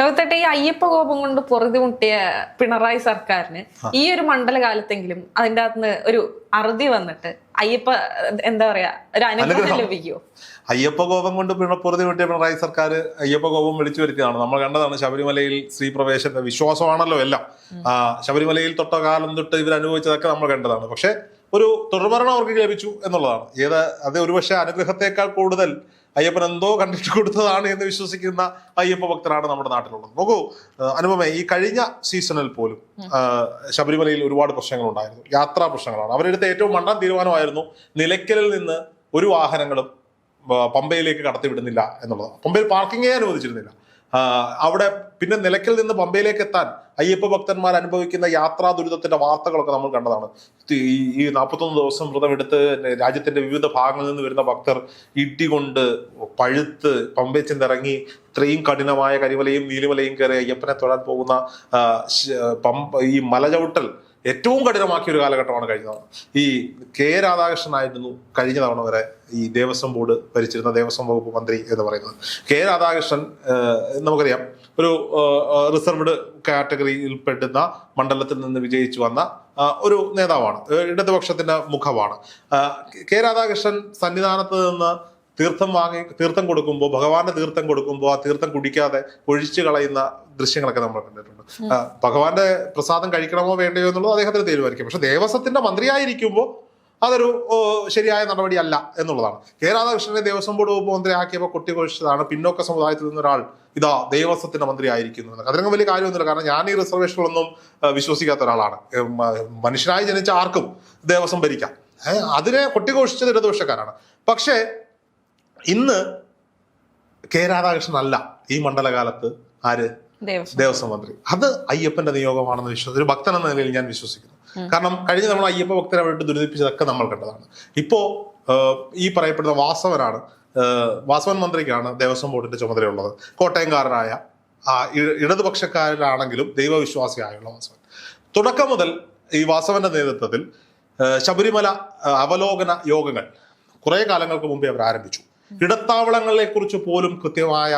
ലോകത്തേട്ടെ ഈ അയ്യപ്പ കോപം കൊണ്ട് പൊറുതി മുട്ടിയ പിണറായി സർക്കാരിന് ഈ ഒരു മണ്ഡലകാലത്തെങ്കിലും അതിന്റെ അകത്തുനിന്ന് ഒരു അറുതി വന്നിട്ട് അയ്യപ്പ എന്താ പറയാ ഒരു അനുഗ്രഹം. ലഭിക്കുമോ അയ്യപ്പ കോപം കൊണ്ട് പിണപ്പുറതി വിട്ടിയ പിണറായി സർക്കാർ അയ്യപ്പ കോപം വിളിച്ചു വരുത്തിയതാണ്. നമ്മൾ കണ്ടതാണ് ശബരിമലയിൽ സ്ത്രീ പ്രവേശന വിശ്വാസമാണല്ലോ എല്ലാം. ശബരിമലയിൽ തൊട്ട കാലം തൊട്ട് ഇവർ അനുഭവിച്ചതൊക്കെ നമ്മൾ കണ്ടതാണ്. പക്ഷെ ഒരു തുടർഭരണം അവർക്ക് ലഭിച്ചു എന്നുള്ളതാണ്. ഏത് അത് ഒരുപക്ഷെ അനുഗ്രഹത്തെക്കാൾ കൂടുതൽ അയ്യപ്പൻ എന്തോ കണ്ടിട്ട് കൊടുത്തതാണ് എന്ന് വിശ്വസിക്കുന്ന അയ്യപ്പ ഭക്തരാണ് നമ്മുടെ നാട്ടിലുള്ളത്. നോക്കൂ അനുഭവമേ അനുപമേ ഈ കഴിഞ്ഞ സീസണിൽ പോലും ശബരിമലയിൽ ഒരുപാട് പ്രശ്നങ്ങൾ ഉണ്ടായിരുന്നു. യാത്രാ പ്രശ്നങ്ങളാണ്. അവരെടുത്ത ഏറ്റവും മണ്ണാൻ തീരുമാനമായിരുന്നു നിലയ്ക്കലിൽ നിന്ന് ഒരു വാഹനങ്ങളും പമ്പയിലേക്ക് കടത്തിവിടുന്നില്ല എന്നുള്ളത്. പമ്പയിൽ പാർക്കിങ്ങേ അനുവദിച്ചിരുന്നില്ല. അവിടെ പിന്നെ നിലയ്ക്കൽ നിന്ന് പമ്പയിലേക്ക് എത്താൻ അയ്യപ്പ ഭക്തന്മാർ അനുഭവിക്കുന്ന യാത്രാ ദുരിതത്തിന്റെ വാർത്തകളൊക്കെ നമ്മൾ കണ്ടതാണ്. ഈ നാൽപ്പത്തൊന്ന് ദിവസം വ്രതം എടുത്ത് രാജ്യത്തിന്റെ വിവിധ ഭാഗങ്ങളിൽ നിന്ന് വരുന്ന ഭക്തർ ഇട്ടി കൊണ്ട് പഴുത്ത് പമ്പയിൽ ചെന്നിറങ്ങി ഇത്രയും കഠിനമായ കരിമലയും നീലിമലയും കയറി അയ്യപ്പനെ തൊഴാൻ പോകുന്ന പമ്പ ഈ മലചവിട്ടൽ ഏറ്റവും കഠിനമാക്കിയ ഒരു കാലഘട്ടമാണ് കഴിഞ്ഞ തവണ. ഈ കെ രാധാകൃഷ്ണനായിരുന്നു കഴിഞ്ഞ തവണ വരെ ഈ ദേവസ്വം ബോർഡ് ഭരിച്ചിരുന്ന ദേവസ്വം വകുപ്പ് മന്ത്രി എന്ന് പറയുന്നത്. കെ രാധാകൃഷ്ണൻ നമുക്കറിയാം ഒരു റിസർവ്ഡ് കാറ്റഗറിയിൽ പെടുന്ന മണ്ഡലത്തിൽ നിന്ന് വിജയിച്ചു വന്ന ഒരു നേതാവാണ് ഇടതുപക്ഷത്തിന്റെ മുഖമാണ്. കെ രാധാകൃഷ്ണൻ സന്നിധാനത്ത് നിന്ന് തീർത്ഥം വാങ്ങി തീർത്ഥം കൊടുക്കുമ്പോൾ ഭഗവാന്റെ തീർത്ഥം കൊടുക്കുമ്പോൾ ആ തീർത്ഥം കുടിക്കാതെ ഒഴിച്ചു കളയുന്ന ദൃശ്യങ്ങളൊക്കെ നമ്മൾ കണ്ടിട്ടുണ്ട്. ഭഗവാന്റെ പ്രസാദം കഴിക്കണമോ വേണ്ടയോ എന്നുള്ളത് അദ്ദേഹത്തിന് തീരുമാനിക്കും. പക്ഷെ ദേവസ്വത്തിന്റെ മന്ത്രിയായിരിക്കുമ്പോൾ അതൊരു ശരിയായ നടപടിയല്ല എന്നുള്ളതാണ്. കെ രാധാകൃഷ്ണനെ ദേവസ്വം ബോർഡ് വകുപ്പ് മന്ത്രിയാക്കിയപ്പോൾ കൊട്ടിക്കൊഴിച്ചതാണ് പിന്നോക്ക സമുദായത്തിൽ നിന്നൊരാൾ ഇതാ ദേവസ്വത്തിന്റെ മന്ത്രി ആയിരിക്കുന്നു എന്ന്. അതിനൊക്കെ വലിയ കാര്യമൊന്നുമില്ല. കാരണം ഞാൻ ഈ റിസർവേഷനുകളൊന്നും വിശ്വസിക്കാത്ത ഒരാളാണ്. മനുഷ്യനായി ജനിച്ച ആർക്കും ദേവസ്വം ഭരിക്കാം. അതിനെ കൊട്ടിഘോഷിച്ചത് ഇടതുപക്ഷക്കാരാണ് പക്ഷേ ഇന്ന് കെ രാധാകൃഷ്ണൻ അല്ല ഈ മണ്ഡലകാലത്ത് ആര്? ദേവസ്വം. മന്ത്രി. അത് അയ്യപ്പന്റെ നിയോഗമാണെന്ന് വിശ്വസിച്ചു ഒരു ഭക്തൻ എന്ന നിലയിൽ ഞാൻ വിശ്വസിക്കുന്നു. കാരണം കഴിഞ്ഞ നമ്മൾ അയ്യപ്പ ഭക്തരെ വേണ്ടി ദുരിതിപ്പിച്ചതൊക്കെ നമ്മൾ കണ്ടതാണ്. ഇപ്പോ ഈ പറയപ്പെടുന്ന വാസവനാണ് വാസവൻ മന്ത്രിക്കാണ് ദേവസ്വം ബോർഡിന്റെ ചുമതലയുള്ളത്. കോട്ടയംകാരനായ ആ ഇടതുപക്ഷക്കാരനാണെങ്കിലും ഇടതുപക്ഷക്കാരിലാണെങ്കിലും ദൈവവിശ്വാസിയായുള്ള വാസവൻ. തുടക്കം മുതൽ ഈ വാസവന്റെ നേതൃത്വത്തിൽ ശബരിമല അവലോകന യോഗങ്ങൾ കുറേ കാലങ്ങൾക്ക് മുമ്പേ അവർ ആരംഭിച്ചു. ഇടത്താവളങ്ങളെ കുറിച്ച് പോലും കൃത്യമായ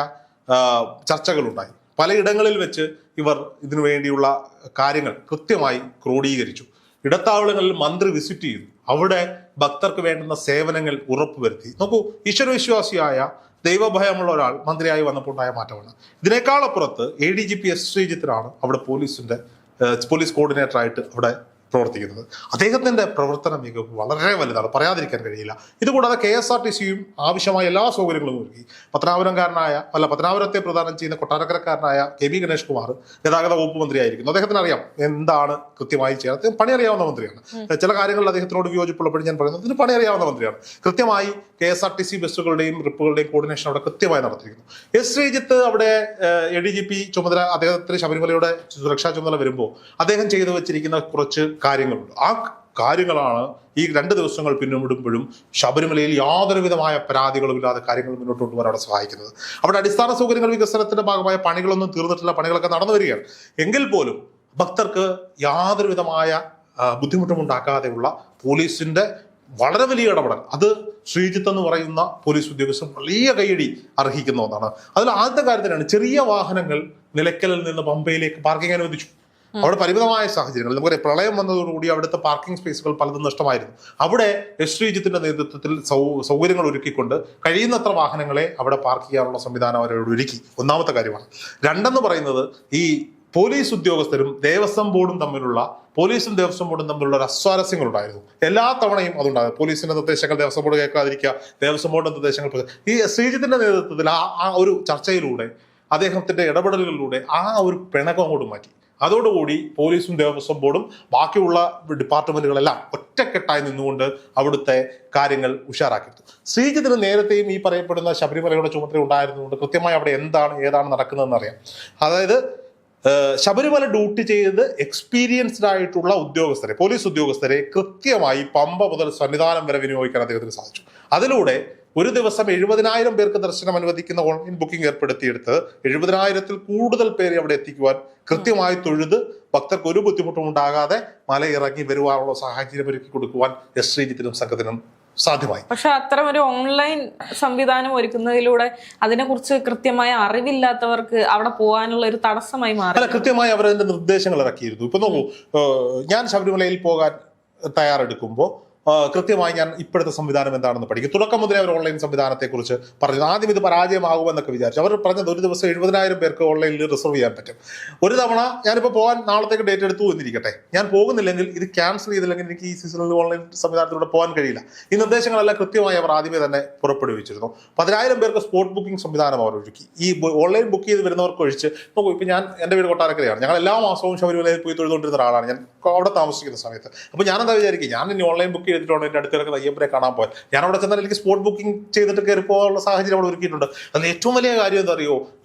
ചർച്ചകളുണ്ടായി. പലയിടങ്ങളിൽ വെച്ച് ഇവർ ഇതിനു വേണ്ടിയുള്ള കാര്യങ്ങൾ കൃത്യമായി ക്രോഡീകരിച്ചു. ഇടത്താവളങ്ങളിൽ മന്ത്രി വിസിറ്റ് ചെയ്തു. അവിടെ ഭക്തർക്ക് വേണ്ടുന്ന സേവനങ്ങൾ ഉറപ്പുവരുത്തി. നോക്കൂ ഈശ്വരവിശ്വാസിയായ ദൈവഭയമുള്ള ഒരാൾ മന്ത്രിയായി വന്നപ്പോൾ ഉണ്ടായ മാറ്റമാണ്. ഇതിനേക്കാളപ്പുറത്ത് A D G P S ശ്രീജിത്തിനാണ് അവിടെ പോലീസിന്റെ പോലീസ് കോർഡിനേറ്ററായിട്ട് അവിടെ പ്രവർത്തിക്കുന്നത്. അദ്ദേഹത്തിന്റെ പ്രവർത്തന മികവ് വളരെ വലുതാണ്. പറയാതിരിക്കാൻ കഴിയില്ല. ഇതുകൂടാതെ കെ എസ് ആർ ടി സിയും ആവശ്യമായ എല്ലാ സൗകര്യങ്ങളും ഒരുക്കി. പത്തനാപുരംകാരനായ അല്ല പത്തനാപുരത്തെ പ്രദാനം ചെയ്യുന്ന കൊട്ടാരക്കരക്കാരനായ കെ ബി ഗണേഷ് കുമാർ ഗതാഗത വകുപ്പ് മന്ത്രിയായിരിക്കുന്നു. അദ്ദേഹത്തിന് അറിയാം എന്താണ് കൃത്യമായി ചെയ്യാൻ അദ്ദേഹം പണി അറിയാവുന്ന മന്ത്രിയാണ് ചില കാര്യങ്ങളിൽ അദ്ദേഹത്തിനോട് വിയോജിപ്പുള്ളപ്പോൾ ഞാൻ പറയുന്നത് ഇതിന് പണി അറിയാവുന്ന മന്ത്രിയാണ്. കൃത്യമായി K S R T C ബസ്സുകളുടെയും ട്രിപ്പുകളുടെയും കോർഡിനേഷൻ അവിടെ കൃത്യമായി നടത്തിയിരിക്കുന്നു. എസ് ശ്രീജിത്ത് അവിടെ എ ഡി ജി പി ചുമതല അദ്ദേഹത്തിന് ശബരിമലയുടെ സുരക്ഷാ ചുമതല വരുമ്പോൾ അദ്ദേഹം ചെയ്തു വെച്ചിരിക്കുന്ന കുറച്ച് കാര്യങ്ങളുണ്ട്. ആ കാര്യങ്ങളാണ് ഈ രണ്ട് ദിവസങ്ങൾ പിന്നിടുമ്പോഴും ശബരിമലയിൽ യാതൊരു വിധമായ പരാതികളും ഇല്ലാതെ കാര്യങ്ങൾ മുന്നോട്ട് കൊണ്ടുപോകാൻ അവിടെ സഹായിക്കുന്നത്. അവിടെ അടിസ്ഥാന സൗകര്യങ്ങൾ വികസനത്തിന്റെ ഭാഗമായ പണികളൊന്നും തീർന്നിട്ടില്ല പണികളൊക്കെ നടന്നു വരികയാണ്. എങ്കിൽ പോലും ഭക്തർക്ക് യാതൊരു വിധമായ ആ, ബുദ്ധിമുട്ടും ഉണ്ടാക്കാതെയുള്ള പോലീസിന്റെ വളരെ വലിയ ഇടപെടൽ. അത് ശ്രീജിത്ത് എന്ന് പറയുന്ന പോലീസ് ഉദ്യോഗസ്ഥൻ വലിയ കൈയടി അർഹിക്കുന്ന ഒന്നാണ്. അതിൽ ആദ്യത്തെ കാര്യത്തിനാണ് ചെറിയ വാഹനങ്ങൾ നിലയ്ക്കലിൽ നിന്ന് പമ്പയിലേക്ക് പാർക്കിംഗ് അനുവദിച്ചു. അവിടെ പരിമിതമായ സാഹചര്യങ്ങൾ. നമുക്ക് പ്രളയം വന്നതോടുകൂടി അവിടുത്തെ പാർക്കിംഗ് സ്പേസുകൾ പലതും നഷ്ടമായിരുന്നു. അവിടെ എസ് ശ്രീജിത്തിന്റെ നേതൃത്വത്തിൽ സൗകര്യങ്ങൾ ഒരുക്കിക്കൊണ്ട് കഴിയുന്നത്ര വാഹനങ്ങളെ അവിടെ പാർക്ക് ചെയ്യാനുള്ള സംവിധാനം അവരോട് ഒരുക്കി. ഒന്നാമത്തെ കാര്യമാണ്. രണ്ടെന്ന് പറയുന്നത് ഈ പോലീസ് ഉദ്യോഗസ്ഥരും ദേവസ്വം ബോർഡും തമ്മിലുള്ള പോലീസും ദേവസ്വം ബോർഡും തമ്മിലുള്ള ഒരു അസ്വാരസ്യങ്ങൾ ഉണ്ടായിരുന്നു എല്ലാ തവണയും അതുണ്ടായിരുന്നു. പോലീസിന്റെ നിർദ്ദേശങ്ങൾ ദേവസ്വം ബോർഡ് കേൾക്കാതിരിക്കുക ദേവസ്വം ബോർഡിന്റെ നിർദ്ദേശങ്ങൾ ഈ ശ്രീജിത്തിന്റെ നേതൃത്വത്തിൽ ആ ആ ഒരു ചർച്ചയിലൂടെ അദ്ദേഹത്തിന്റെ ഇടപെടലുകളിലൂടെ ആ ഒരു പിണക്കം അങ്ങോട്ട് മാറ്റി. അതോടുകൂടി പോലീസും ദേവസ്വം ബോർഡും ബാക്കിയുള്ള ഡിപ്പാർട്ട്മെന്റുകളെല്ലാം ഒറ്റക്കെട്ടായി നിന്നുകൊണ്ട് അവിടുത്തെ കാര്യങ്ങൾ ഉഷാറാക്കി ശ്രീജിത്തിന് നേരത്തെയും ഈ പറയപ്പെടുന്ന ശബരിമലയുടെ ചുമതല ഉണ്ടായിരുന്നുകൊണ്ട് കൃത്യമായി അവിടെ എന്താണ് ഏതാണ് നടക്കുന്നതെന്ന് അറിയാം. അതായത് ശബരിമല ഡ്യൂട്ടി ചെയ്ത് എക്സ്പീരിയൻസ്ഡ് ആയിട്ടുള്ള ഉദ്യോഗസ്ഥരെ പോലീസ് ഉദ്യോഗസ്ഥരെ കൃത്യമായി പമ്പ മുതൽ സന്നിധാനം വരെ വിനിയോഗിക്കാൻ അദ്ദേഹത്തിന് സാധിച്ചു. അതിലൂടെ ഒരു ദിവസം എഴുപതിനായിരം പേർക്ക് ദർശനം അനുവദിക്കുന്ന ഓൺലൈൻ ബുക്കിംഗ് ഏർപ്പെടുത്തിയെടുത്ത് എഴുപതിനായിരത്തിൽ കൂടുതൽ പേരെ അവിടെ എത്തിക്കുവാൻ കൃത്യമായി തൊഴുത് ഭക്തർക്ക് ഒരു ബുദ്ധിമുട്ടും ഉണ്ടാകാതെ മല ഇറങ്ങി വരുവാനുള്ള സാഹചര്യം ഒരുക്കി കൊടുക്കുവാൻ എസ് ശ്രീജിത്തിനും സംഘത്തിനും സാധ്യമായി. പക്ഷെ അത്തരം ഒരു ഓൺലൈൻ സംവിധാനം ഒരുക്കുന്നതിലൂടെ അതിനെക്കുറിച്ച് കൃത്യമായ അറിവില്ലാത്തവർക്ക് അവിടെ പോകാനുള്ള ഒരു തടസ്സമായി മാറി. അല്ല കൃത്യമായി അവർ അതിന്റെ നിർദ്ദേശങ്ങൾ ഇറക്കിയിരുന്നു. ഇപ്പൊ നോക്കൂ ഞാൻ ശബരിമലയിൽ പോകാൻ തയ്യാറെടുക്കുമ്പോൾ കൃത്യമായി ഞാൻ ഇപ്പോഴത്തെ സംവിധാനം എന്താണെന്ന് പഠിക്കും. തുടക്കം മുതലേ അവർ ഓൺലൈൻ സംവിധാനത്തെക്കുറിച്ച് പറഞ്ഞു. ആദ്യം ഇത് പരാജയമാകുമെന്നൊക്കെ വിചാരിച്ചു. അവർ പറഞ്ഞത് ഒരു ദിവസം എഴുപതിനായിരം പേർക്ക് ഓൺലൈനിൽ റിസർവ് ചെയ്യാൻ പറ്റും. ഒരു തവണ ഞാനിപ്പോൾ പോകാൻ നാളത്തേക്ക് ഡേറ്റ് എടുത്തു എന്നിരിക്കട്ടെ. ഞാൻ പോകുന്നില്ലെങ്കിൽ ഇത് ക്യാൻസൽ ചെയ്തില്ലെങ്കിൽ എനിക്ക് ഈ സീസണിൽ ഓൺലൈൻ സംവിധാനത്തിലൂടെ പോകാൻ കഴിയില്ല. ഈ നിർദ്ദേശങ്ങളെല്ലാം കൃത്യമായി അവർ ആദ്യമേ തന്നെ പുറപ്പെടുവിച്ചിരുന്നു. പതിനായിരം പേർക്ക് സ്പോട്ട് ബുക്കിംഗ് സംവിധാനം അവർ ഒരുക്കി. ഈ ഓൺലൈൻ ബുക്ക് ചെയ്ത് വരുന്നവർക്ക് ഒഴിച്ച് നോക്കൂ ഇപ്പം ഞാൻ എന്റെ വീട് കൊട്ടാരക്കരയാണ്. ഞങ്ങൾ എല്ലാ മാസവും ശബരിമലയിൽ പോയി തൊഴുതുകൊണ്ടിരുന്ന ഒരാളാണ്. ഞാൻ അവിടെ താമസിക്കുന്ന സമയത്ത്. അപ്പോൾ ഞാൻ എന്താ വിചാരിക്കും ഞാൻ ഇനി ഓൺലൈൻ ബുക്ക് ചെയ്തിട്ടുണ്ട് എന്റെ അടുത്ത് കിടക്കുന്ന അയ്യപ്പനെ കാണാൻ പോയാൽ ഞാൻ അവിടെ ചെന്നാൽ എനിക്ക് സ്പോട്ട് ബുക്കിംഗ് ചെയ്തിട്ട് കയറി പോകാനുള്ള സാഹചര്യം അവിടെ ഒരുക്കിയിട്ടുണ്ട്. അതിൽ ഏറ്റവും വലിയ കാര്യം എന്താ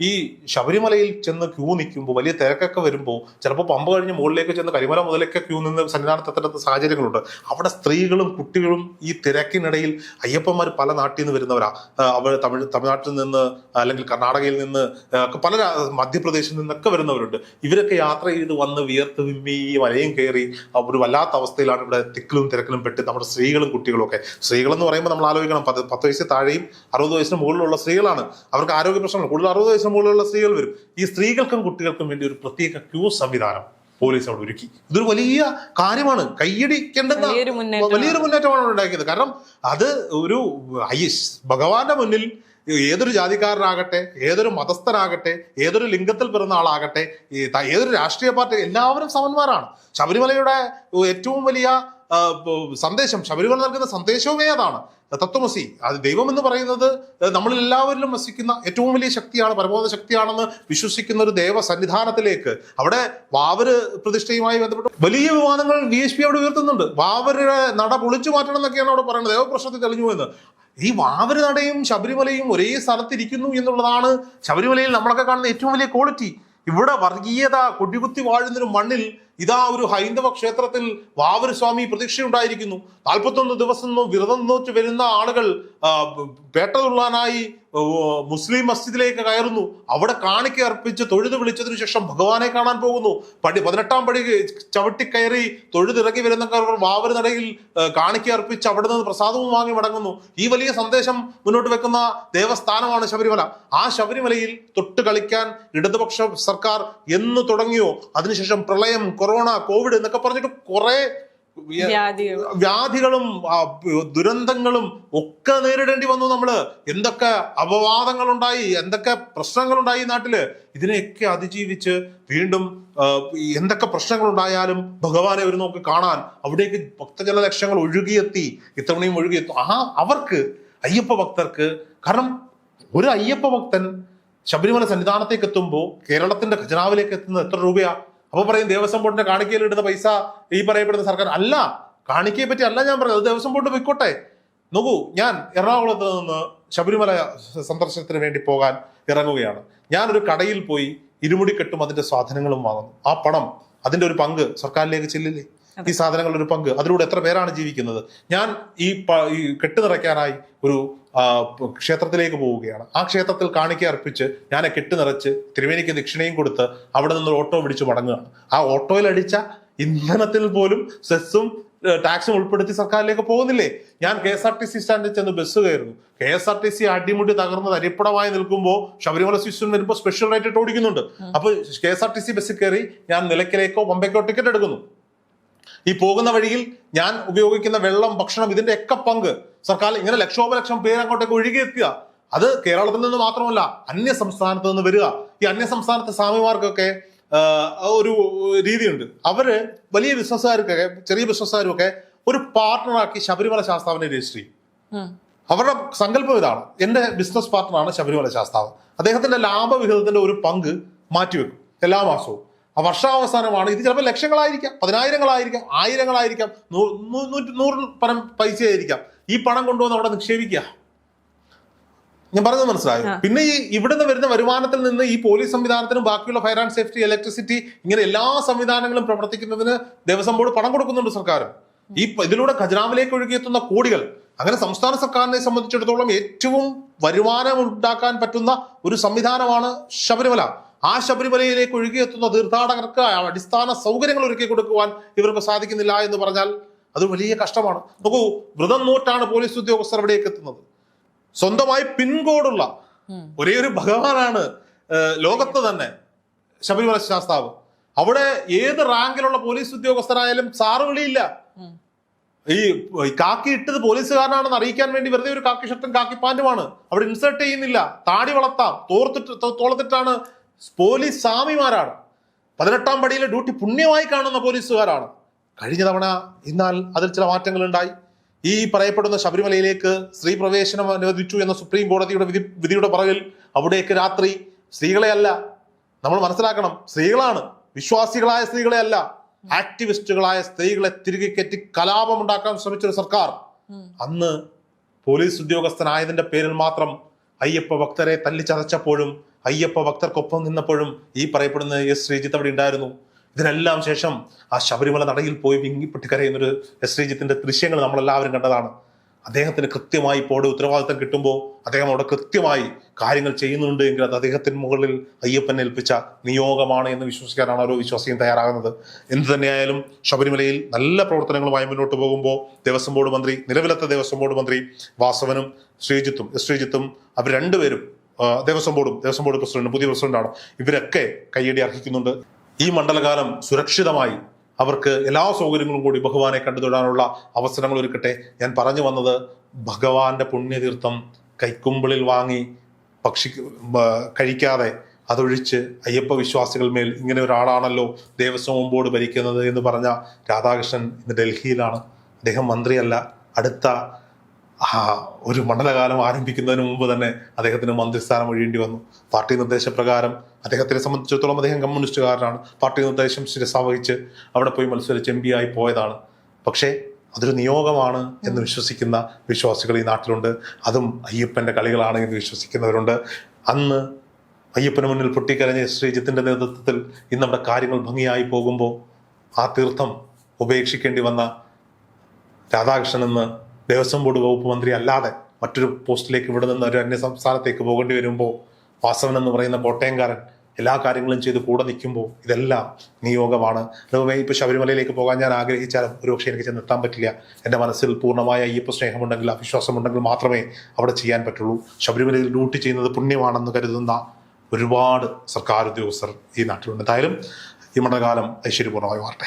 ഈ ശബരിമലയിൽ ചെന്ന് ക്യൂ നിൽക്കുമ്പോൾ വലിയ തിരക്കൊക്കെ വരുമ്പോൾ ചിലപ്പോൾ പമ്പ കഴിഞ്ഞ് മുകളിലേക്ക് ചെന്ന് കരിമല മുതലൊക്കെ ക്യൂ നിന്ന് സന്നിധാനത്തെത്തേണ്ട സാഹചര്യങ്ങളുണ്ട്. അവിടെ സ്ത്രീകളും കുട്ടികളും ഈ തിരക്കിനിടയിൽ അയ്യപ്പന്മാർ പല നാട്ടിൽ നിന്ന് വരുന്നവരാ. അവർ തമിഴ് തമിഴ്നാട്ടിൽ നിന്ന് അല്ലെങ്കിൽ കർണാടകയിൽ നിന്ന് പല മധ്യപ്രദേശിൽ നിന്നൊക്കെ വരുന്നവരുണ്ട്. ഇവരൊക്കെ യാത്ര ചെയ്ത് വന്ന് വിയർത്ത് വിമ്മി ഈ മലയും കയറി ഒരു വല്ലാത്ത അവസ്ഥയിലാണ് ഇവിടെ തിക്കിലും തിരക്കിലും പെട്ട് നമ്മുടെ സ്ത്രീകളും കുട്ടികളും ഒക്കെ. സ്ത്രീകളെന്ന് പറയുമ്പോൾ നമ്മൾ ആലോചിക്കണം പത്ത് പത്ത് വയസ്സിൽ താഴെയും അറുപത് വയസ്സിന് മുകളിലുള്ള സ്ത്രീകളാണ്. അവർക്ക് ആരോഗ്യ പ്രശ്നങ്ങൾ. കൂടുതൽ അറുപത് വയസ്സിന് മുകളിലുള്ള സ്ത്രീകൾ വരും. ഈ സ്ത്രീകൾക്കും കുട്ടികൾക്കും വേണ്ടി ഒരു പ്രത്യേക ക്യൂ സംവിധാനം പോലീസ് അവിടെ ഒരുക്കി. ഇതൊരു വലിയ കാര്യമാണ്. കൈയടിക്കേണ്ടുന്ന വലിയൊരു മുന്നേറ്റമാണ്. ഉണ്ടാക്കിയത്. കാരണം അത് ഒരു ഐസ് ഭഗവാന്റെ മുന്നിൽ ഏതൊരു ജാതിക്കാരനാകട്ടെ ഏതൊരു മതസ്ഥനാകട്ടെ ഏതൊരു ലിംഗത്തിൽ പിറന്ന ആളാകട്ടെ ഏതൊരു രാഷ്ട്രീയ പാർട്ടി എല്ലാവരും സമന്മാരാണ്. ശബരിമലയുടെ ഏറ്റവും വലിയ സന്ദേശം ശബരിമല നൽകുന്ന സന്ദേശവുമേ അതാണ് തത്വമസി. അത് ദൈവം എന്ന് പറയുന്നത് നമ്മളിൽ എല്ലാവരിലും വസിക്കുന്ന ഏറ്റവും വലിയ ശക്തിയാണ് പരമോധ ശക്തിയാണെന്ന് വിശ്വസിക്കുന്ന ഒരു ദേവ സന്നിധാനത്തിലേക്ക് അവിടെ വാവര് പ്രതിഷ്ഠയുമായി ബന്ധപ്പെട്ട് വലിയ വിവാദങ്ങൾ വി എച്ച് പി അവിടെ ഉയർത്തുന്നുണ്ട്. വാവരുടെ നട പൊളിച്ചു മാറ്റണം എന്നൊക്കെയാണ് അവിടെ പറയുന്നത്. ദേവപ്രശ്നത്തിൽ തെളിഞ്ഞു എന്ന്. ഈ വാവര് നടയും ശബരിമലയും ഒരേ സ്ഥലത്തിരിക്കുന്നു എന്നുള്ളതാണ് ശബരിമലയിൽ നമ്മളൊക്കെ കാണുന്ന ഏറ്റവും വലിയ ക്വാളിറ്റി ഇവിടെ വർഗീയത കൊടികുത്തി വാഴുന്നൊരു മണ്ണിൽ ഇതാ ഒരു ഹൈന്ദവ ക്ഷേത്രത്തിൽ വാവര് സ്വാമി പ്രതീക്ഷയുണ്ടായിരിക്കുന്നു. നാൽപ്പത്തൊന്ന് ദിവസം വ്രതം നോറ്റ് വരുന്ന ആളുകൾ പേട്ട തുള്ളാനായി മുസ്ലിം മസ്ജിദിലേക്ക് കയറുന്നു. അവിടെ കാണിക്ക അർപ്പിച്ച് തൊഴുത് വിളിച്ചതിനു ശേഷം ഭഗവാനെ കാണാൻ പോകുന്നു. പടി പതിനെട്ടാം പടി ചവിട്ടിക്കയറി തൊഴുതിറങ്ങി വരുന്ന വാവര് നടയിൽ കാണിക്ക അർപ്പിച്ച് അവിടെ നിന്ന് പ്രസാദവും വാങ്ങി മടങ്ങുന്നു. ഈ വലിയ സന്ദേശം മുന്നോട്ട് വെക്കുന്ന ദേവസ്ഥാനമാണ് ശബരിമല. ആ ശബരിമലയിൽ തൊട്ട് കളിക്കാൻ ഇടതുപക്ഷ സർക്കാർ എന്ന് തുടങ്ങിയോ? അതിനുശേഷം പ്രളയം കൊറോണ കോവിഡ് എന്നൊക്കെ പറഞ്ഞിട്ട് കുറെ വ്യാധികളും ദുരന്തങ്ങളും ഒക്കെ നേരിടേണ്ടി വന്നു നമ്മൾ. എന്തൊക്കെ അപവാദങ്ങൾ ഉണ്ടായി എന്തൊക്കെ പ്രശ്നങ്ങൾ ഉണ്ടായി നാട്ടിൽ? ഇതിനെയൊക്കെ അതിജീവിച്ച് വീണ്ടും എന്തൊക്കെ പ്രശ്നങ്ങൾ ഉണ്ടായാലും പ്രശ്നങ്ങളുണ്ടായാലും ഭഗവാനെ ഒരു നോക്ക് കാണാൻ അവിടേക്ക് ഭക്തജന ലക്ഷങ്ങൾ ഒഴുകിയെത്തി ഇത്തവണയും ഒഴുകിയെത്തി. ആ അവർക്ക് അയ്യപ്പ ഭക്തർക്ക് കാരണം ഒരു അയ്യപ്പ ഭക്തൻ ശബരിമല സന്നിധാനത്തേക്ക് എത്തുമ്പോൾ കേരളത്തിന്റെ ഖജനാവിലേക്ക് എത്തുന്നത് എത്ര രൂപയാ? അപ്പൊ പറയും ദേവസ്വം ബോർഡിന്റെ കാണിക്കയിൽ ഇടുന്ന പൈസ ഈ പറയപ്പെടുന്ന സർക്കാർ അല്ല. കാണിക്കയെ പറ്റി അല്ല ഞാൻ പറഞ്ഞത്. ദേവസ്വം ബോർഡ് പോയിക്കോട്ടെ. നോക്കൂ ഞാൻ എറണാകുളത്ത് നിന്ന് ശബരിമല സന്ദർശനത്തിന് വേണ്ടി പോകാൻ ഇറങ്ങുകയാണ്. ഞാനൊരു കടയിൽ പോയി ഇരുമുടിക്കെട്ടും അതിന്റെ സാധനങ്ങളും വാങ്ങുന്നു. ആ പണം അതിന്റെ ഒരു പങ്ക് സർക്കാരിലേക്ക് ചെല്ലില്ലേ? ഈ സാധനങ്ങളുടെ ഒരു പങ്ക്. അതിലൂടെ എത്ര പേരാണ് ജീവിക്കുന്നത്? ഞാൻ ഈ കെട്ടു നിറയ്ക്കാനായി ഒരു ക്ഷേത്രത്തിലേക്ക് പോവുകയാണ്. ആ ക്ഷേത്രത്തിൽ കാണിക്ക അർപ്പിച്ച് ഞാൻ കെട്ട് നിറച്ച് തിരുവേനിക്ക് ദക്ഷിണയും കൊടുത്ത് അവിടെ നിന്ന് ഓട്ടോ പിടിച്ച് മടങ്ങുകയാണ്. ആ ഓട്ടോയിൽ അടിച്ച ഇന്ധനത്തിൽ പോലും സെസ്സും ടാക്സും ഉൾപ്പെടുത്തി സർക്കാരിലേക്ക് പോകുന്നില്ലേ? ഞാൻ K S R T C സ്റ്റാൻഡിൽ ചെന്ന് ബസ് കയറുന്നു. K S R T C അടിമുടി തകർന്ന് തരിപ്പടമായി നിൽക്കുമ്പോൾ ശബരിമല സീസൺ വരുമ്പോൾ സ്പെഷ്യൽ റേറ്റ് ഇട്ട് ഓടിക്കുന്നുണ്ട്. അപ്പൊ K S R T C ബസ്സിൽ കയറി ഞാൻ നിലയ്ക്കലേക്കോ പമ്പയ്ക്കോ ടിക്കറ്റ് എടുക്കുന്നു. ഈ പോകുന്ന വഴിയിൽ ഞാൻ ഉപയോഗിക്കുന്ന വെള്ളം ഭക്ഷണം ഇതിന്റെ ഒക്കെ പങ്ക് സർക്കാർ ഇങ്ങനെ ലക്ഷോപലക്ഷം പേര് അങ്ങോട്ടേക്ക് ഒഴുകിയെത്തുക അത് കേരളത്തിൽ നിന്ന് മാത്രമല്ല അന്യ സംസ്ഥാനത്ത് നിന്ന് വരിക. ഈ അന്യ സംസ്ഥാനത്തെ സ്വാമിമാർക്കൊക്കെ ഒരു രീതിയുണ്ട്. അവർ വലിയ ബിസിനസ്സുകാർക്കൊക്കെ ചെറിയ ബിസിനസ്സുകാരും ഒരു പാർട്ട്ണറാക്കി ശബരിമല ശാസ്താവിനെ രജിസ്റ്റർ ചെയ്യും. അവരുടെ സങ്കല്പം ഇതാണ്. എന്റെ ബിസിനസ് പാർട്ട്ണറാണ് ശബരിമല ശാസ്താവ്. അദ്ദേഹത്തിന്റെ ലാഭവിഹിതത്തിന്റെ ഒരു പങ്ക് മാറ്റിവെക്കും എല്ലാ മാസവും. ആ വർഷാവസാനമാണ്. ഇത് ചിലപ്പോൾ ലക്ഷങ്ങളായിരിക്കാം പതിനായിരങ്ങളായിരിക്കാം ആയിരങ്ങളായിരിക്കാം നൂറ് നൂറ് നൂറ്റി നൂറിൽ പരം പൈസ ആയിരിക്കാം ഈ പണം കൊണ്ടുവന്ന് അവിടെ നിക്ഷേപിക്കുക. ഞാൻ പറഞ്ഞത് മനസ്സിലായോ? പിന്നെ ഈ ഇവിടുന്ന് വരുന്ന വരുമാനത്തിൽ നിന്ന് ഈ പോലീസ് സംവിധാനത്തിനും ബാക്കിയുള്ള ഫയർ ആൻഡ് സേഫ്റ്റി ഇലക്ട്രിസിറ്റി ഇങ്ങനെ എല്ലാ സംവിധാനങ്ങളും പ്രവർത്തിക്കുന്നതിന് ദേവസ്വം ബോർഡ് പണം കൊടുക്കുന്നുണ്ട് സർക്കാർ. ഈ ഇതിലൂടെ ഖജനാവിലേക്ക് ഒഴുകിയെത്തുന്ന കോടികൾ അങ്ങനെ സംസ്ഥാന സർക്കാരിനെ സംബന്ധിച്ചിടത്തോളം ഏറ്റവും വരുമാനം ഉണ്ടാക്കാൻ പറ്റുന്ന ഒരു സംവിധാനമാണ് ശബരിമല. ആ ശബരിമലയിലേക്ക് ഒഴുകിയെത്തുന്ന തീർത്ഥാടകർക്ക് അടിസ്ഥാന സൗകര്യങ്ങൾ ഒരുക്കി കൊടുക്കുവാൻ ഇവർക്ക് സാധിക്കുന്നില്ല എന്ന് പറഞ്ഞാൽ അത് വലിയ കഷ്ടമാണ്. നോക്കൂ വ്രതം നോറ്റാണ് പോലീസ് ഉദ്യോഗസ്ഥർ അവിടേക്ക് എത്തുന്നത്. സ്വന്തമായി പിൻകോഡുള്ള ഒരേ ഒരു ഭഗവാനാണ് ലോകത്ത് തന്നെ ശബരിമല ശാസ്താവ്. അവിടെ ഏത് റാങ്കിലുള്ള പോലീസ് ഉദ്യോഗസ്ഥരായാലും സാറ് വിളിയില്ല. ഈ കാക്കി ഇട്ടത് പോലീസുകാരനാണെന്ന് അറിയിക്കാൻ വേണ്ടി വെറുതെ ഒരു കാക്കി ഷർട്ടും കാക്കി പാന്റുമാണ് അവിടെ ഇൻസേർട്ട് ചെയ്യുന്നില്ല. താടി വളർത്താം. തോർത്തിട്ട് തോളത്തിട്ടാണ് പോലീസ് സ്വാമിമാരാണ്. പതിനെട്ടാം പടിയിലെ ഡ്യൂട്ടി പുണ്യമായി കാണുന്ന പോലീസുകാരാണ്. കഴിഞ്ഞ തവണ ഇന്നാൽ അതിൽ ചില മാറ്റങ്ങൾ ഉണ്ടായി ഈ പറയപ്പെടുന്ന ശബരിമലയിലേക്ക് സ്ത്രീ പ്രവേശനം അനുവദിച്ചു എന്ന സുപ്രീം കോടതിയുടെ വിധി വിധിയുടെ പുറകിൽ അവിടേക്ക് രാത്രി സ്ത്രീകളെ അല്ല. നമ്മൾ മനസ്സിലാക്കണം സ്ത്രീകളാണ്. വിശ്വാസികളായ സ്ത്രീകളെ അല്ല. ആക്ടിവിസ്റ്റുകളായ സ്ത്രീകളെ തിരികെ കയറ്റി കലാപം ഉണ്ടാക്കാൻ ശ്രമിച്ചൊരു സർക്കാർ. അന്ന് പോലീസ് ഉദ്യോഗസ്ഥനായതിന്റെ പേരിൽ മാത്രം അയ്യപ്പ ഭക്തരെ തല്ലിച്ചതച്ചപ്പോഴും അയ്യപ്പ ഭക്തർക്കൊപ്പം നിന്നപ്പോഴും ഈ പറയപ്പെടുന്ന എസ് ശ്രീജിത്ത് അവിടെ ഉണ്ടായിരുന്നു. ഇതിനെല്ലാം ശേഷം ആ ശബരിമല നടയിൽ പോയി വിങ്ങിപ്പൊട്ടി കരയുന്നൊരു എസ് ശ്രീജിത്തിന്റെ ദൃശ്യങ്ങൾ നമ്മളെല്ലാവരും കണ്ടതാണ്. അദ്ദേഹത്തിന് കൃത്യമായി ഇപ്പോൾ ഉത്തരവാദിത്തം കിട്ടുമ്പോൾ അദ്ദേഹം അവിടെ കൃത്യമായി കാര്യങ്ങൾ ചെയ്യുന്നുണ്ട് എങ്കിൽ അത് അദ്ദേഹത്തിന് മുകളിൽ അയ്യപ്പൻ ഏൽപ്പിച്ച നിയോഗമാണ് എന്ന് വിശ്വസിക്കാനാണ് ഓരോ വിശ്വാസിയും തയ്യാറാകുന്നത്. എന്ത് തന്നെയായാലും ശബരിമലയിൽ നല്ല പ്രവർത്തനങ്ങളുമായി മുന്നോട്ട് പോകുമ്പോൾ ദേവസ്വം ബോർഡ് മന്ത്രി നിലവിലത്തെ ദേവസ്വം ബോർഡ് മന്ത്രി വാസവനും ശ്രീജിത്തും എസ് ശ്രീജിത്തും അവർ രണ്ടുപേരും ദേവസ്വം ബോർഡും ദേവസ്വം ബോർഡ് പ്രസിഡന്റും പുതിയ പ്രസിഡന്റാണ്. ഇവരൊക്കെ കയ്യടി അർഹിക്കുന്നുണ്ട്. ഈ മണ്ഡലകാലം സുരക്ഷിതമായി അവർക്ക് എല്ലാ സൗകര്യങ്ങളും കൂടി ഭഗവാനെ കണ്ടു തൊഴാനുള്ള അവസരങ്ങൾ ഒരുക്കട്ടെ. ഞാൻ പറഞ്ഞു വന്നത് ഭഗവാന്റെ പുണ്യതീർത്ഥം കൈക്കുമ്പിളിൽ വാങ്ങി ഭക്ഷി കഴിക്കാതെ അതൊഴിച്ച് അയ്യപ്പ വിശ്വാസികൾ മേൽ ഇങ്ങനെ ഒരാളാണല്ലോ ദേവസ്വം ബോർഡ് ഭരിക്കുന്നത് എന്ന് പറഞ്ഞ രാധാകൃഷ്ണൻ ഇന്ന് ഡൽഹിയിലാണ്. അദ്ദേഹം മന്ത്രിയല്ല അടുത്ത ആ ഒരു മണ്ഡലകാലം ആരംഭിക്കുന്നതിന് മുമ്പ് തന്നെ അദ്ദേഹത്തിന് മന്ത്രിസ്ഥാനം ഒഴിയേണ്ടി വന്നു. പാർട്ടി നിർദ്ദേശപ്രകാരം അദ്ദേഹത്തിനെ സംബന്ധിച്ചിടത്തോളം അദ്ദേഹം കമ്മ്യൂണിസ്റ്റുകാരനാണ്. പാർട്ടി നിർദ്ദേശം ശിരസാവഹിച്ച് അവിടെ പോയി മത്സരിച്ച് എം ആയി പോയതാണ്. പക്ഷേ അതൊരു നിയോഗമാണ് എന്ന് വിശ്വസിക്കുന്ന വിശ്വാസികൾ ഈ നാട്ടിലുണ്ട്. അതും അയ്യപ്പന്റെ കളികളാണ് എന്ന് വിശ്വസിക്കുന്നവരുണ്ട്. അന്ന് അയ്യപ്പന് മുന്നിൽ പൊട്ടിക്കരഞ്ഞ ശ്രീജിത്തിന്റെ നേതൃത്വത്തിൽ ഇന്ന് നമ്മുടെ കാര്യങ്ങൾ ഭംഗിയായി പോകുമ്പോൾ ആ തീർത്ഥം ഉപേക്ഷിക്കേണ്ടി വന്ന രാധാകൃഷ്ണൻ എന്ന് ദേവസ്വം ബോർഡ് വകുപ്പ് മന്ത്രി അല്ലാതെ മറ്റൊരു പോസ്റ്റിലേക്ക് ഇവിടെ നിന്ന് ഒരു അന്യ സംസ്ഥാനത്തേക്ക് പോകേണ്ടി വരുമ്പോൾ വാസവൻ എന്ന് പറയുന്ന കോട്ടയംകാരൻ എല്ലാ കാര്യങ്ങളും ചെയ്ത് കൂടെ നിൽക്കുമ്പോൾ ഇതെല്ലാം നിയോഗമാണ്. അതുപോലെ ഇപ്പോൾ ശബരിമലയിലേക്ക് പോകാൻ ഞാൻ ആഗ്രഹിച്ചാലും ഒരുപക്ഷെ എനിക്ക് ചെന്നെത്താൻ പറ്റില്ല. എന്റെ മനസ്സിൽ പൂർണമായ അയ്യപ്പ സ്നേഹമുണ്ടെങ്കിൽ അവിശ്വാസമുണ്ടെങ്കിൽ മാത്രമേ അവിടെ ചെയ്യാൻ പറ്റുള്ളൂ. ശബരിമലയിൽ ഡ്യൂട്ടി ചെയ്യുന്നത് പുണ്യമാണെന്ന് കരുതുന്ന ഒരുപാട് സർക്കാർ ഉദ്യോഗസ്ഥർ ഈ നാട്ടിലുണ്ട്. എന്തായാലും ഈ മണ്ഡലകാലം ഐശ്വര്യപൂർണമായി മാറട്ടെ.